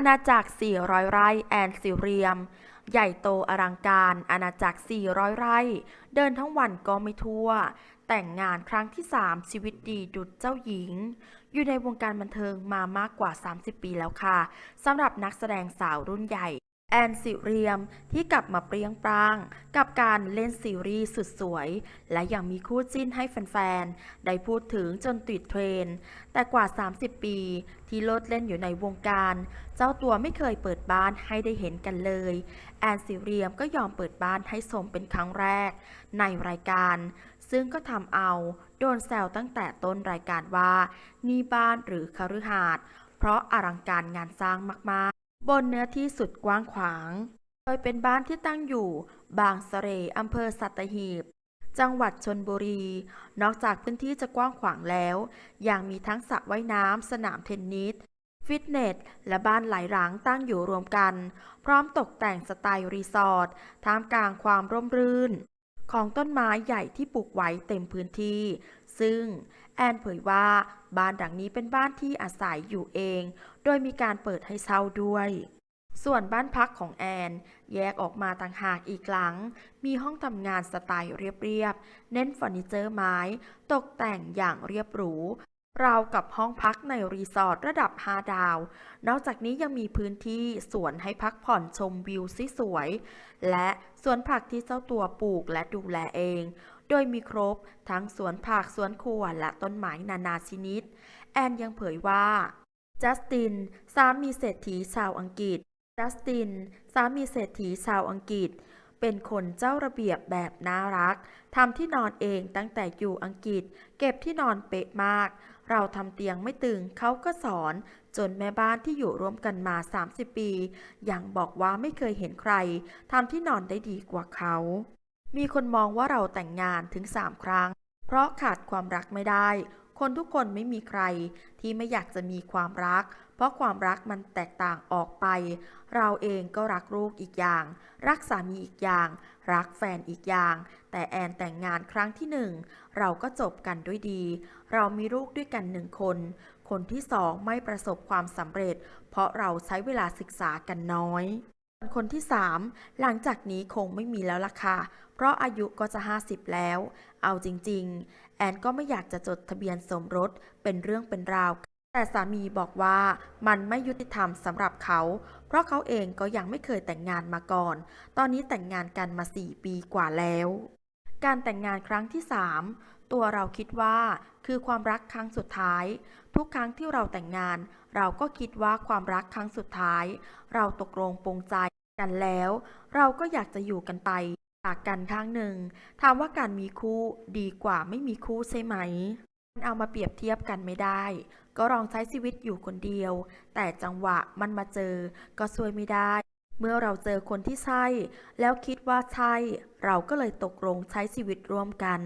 อาณาจักร 400 ไร่แอนซิเรียม ใหญ่โตอลังการ อาณาจักร 400 ไร่ เดินทั้งวันก็ไม่ทั่ว แต่งงานครั้งที่ 3 ชีวิตดีดุดเจ้าหญิง อยู่ในวงการบันเทิงมามากกว่า 30 ปีแล้วค่ะสำหรับนักแสดงสาวรุ่นใหญ่ แอนซิเรียมที่กลับมาเปรี้ยงปร้าง กับการเล่นซีรีส์สุดสวย และยังมีคู่จิ้นให้แฟนๆ ได้พูดถึงจนติดเทรนด์แต่กว่า 30 ปี ที่โลดเล่นอยู่ในวงการ เจ้าตัวไม่เคยเปิดบ้านให้ได้เห็นกันเลย แอนซิเรียมก็ยอมเปิดบ้านให้ชมเป็นครั้งแรก ในรายการ ซึ่งก็ทำเอาโดนแซวตั้งแต่ต้นรายการว่านี่บ้านหรือคฤหาสน์เพราะอลังการงานสร้างมากๆ บนเนื้อที่สุดกว้างขวาง โดยเป็นบ้านที่ตั้งอยู่ บางสะเรอำเภอสัตหีบ จังหวัดชนบุรี นอกจากพื้นที่จะกว้างขวางแล้ว ยังมีทั้งสระว่ายน้ำสนามเทนนิส ฟิตเนส และบ้านหลายหลังตั้งอยู่รวมกัน พร้อมตกแต่งสไตล์รีสอร์ทท่ามกลางความร่มรื่น ของต้นไม้ใหญ่ที่ปลูกไว้เต็มพื้นที่ ซึ่งแอนเผยว่าบ้านหลังนี้เป็นบ้านที่อาศัยอยู่เอง โดยมีการเปิดให้เช่าด้วย ส่วนบ้านพักของแอน แยกออกมาต่างหากอีกหลัง มีห้องทำงานสไตล์เรียบๆ เน้นเฟอร์นิเจอร์ไม้ ตกแต่งอย่างเรียบหรู ราวกับห้องพักในรีสอร์ทระดับ 5 ดาว นอกจากนี้ยังมีพื้นที่สวนให้พักผ่อนชมวิวสวย และสวนผักที่เจ้าตัวปลูกและดูแลเอง โดยมีครบทั้งสวนผักสวนครัวและต้นไม้นานาชนิด แอนยังเผยว่า จัสติน สามีเศรษฐีชาวอังกฤษ จัสติน สามีเศรษฐีชาวอังกฤษเป็นคนเจ้าระเบียบแบบน่ารัก ทำที่นอนเองตั้งแต่อยู่อังกฤษ เก็บที่นอนเป๊ะมาก เราทำเตียงไม่ตึงเขาก็สอน จนแม่บ้านที่อยู่ร่วมกันมา 30 ปี ยังบอกว่าไม่เคยเห็นใครทำที่นอนได้ดีกว่าเขา มีคนมองว่าเราแต่งงานถึง3ครั้ง เพราะขาดความรักไม่ได้ คนทุกคนไม่มีใครที่ไม่อยากจะมีความรัก เพราะความรักมันแตกต่างออกไป เราเองก็รักลูกอีกอย่าง รักสามีอีกอย่าง รักแฟนอีกอย่าง แต่แอนแต่งงานครั้งที่หนึ่งเราก็จบกันด้วยดี เรามีลูกด้วยกันหนึ่งคน คนที่สองไม่ประสบความสำเร็จ เพราะเราใช้เวลาศึกษากันน้อย คนที่ 3 หลังจากนี้คงไม่มีแล้วล่ะค่ะ เพราะอายุก็จะ 50 แล้ว เอาจริง ๆ แอนก็ไม่อยากจะจดทะเบียนสมรสเป็นเรื่องเป็นราว แต่สามีบอกว่ามันไม่ยุติธรรมสำหรับเขา เพราะเขาเองก็ยังไม่เคยแต่งงานมาก่อน ตอนนี้แต่งงานกันมา 4 ปีกว่าแล้ว การแต่งงานครั้งที่ 3 ตัวเราคิดว่า คือความรักครั้งสุดท้าย ทุกครั้งที่เราแต่งงาน เราก็คิดว่าความรักครั้งสุดท้าย เราตกลงปรงใจ กันแล้ว เราก็อยากจะอยู่กันไปจากกันข้างหนึ่ง ถามว่าการมีคู่ดีกว่าไม่มีคู่ใช่ไหมมันเอามาเปรียบเทียบกันไม่ได้ ก็ลองใช้ชีวิตอยู่คนเดียว แต่จังหวะมันมาเจอ ก็ช่วยไม่ได้ เมื่อเราเจอคนที่ใช่ แล้วคิดว่าใช่ เราก็เลยตกลงใช้ชีวิตร่วมกัน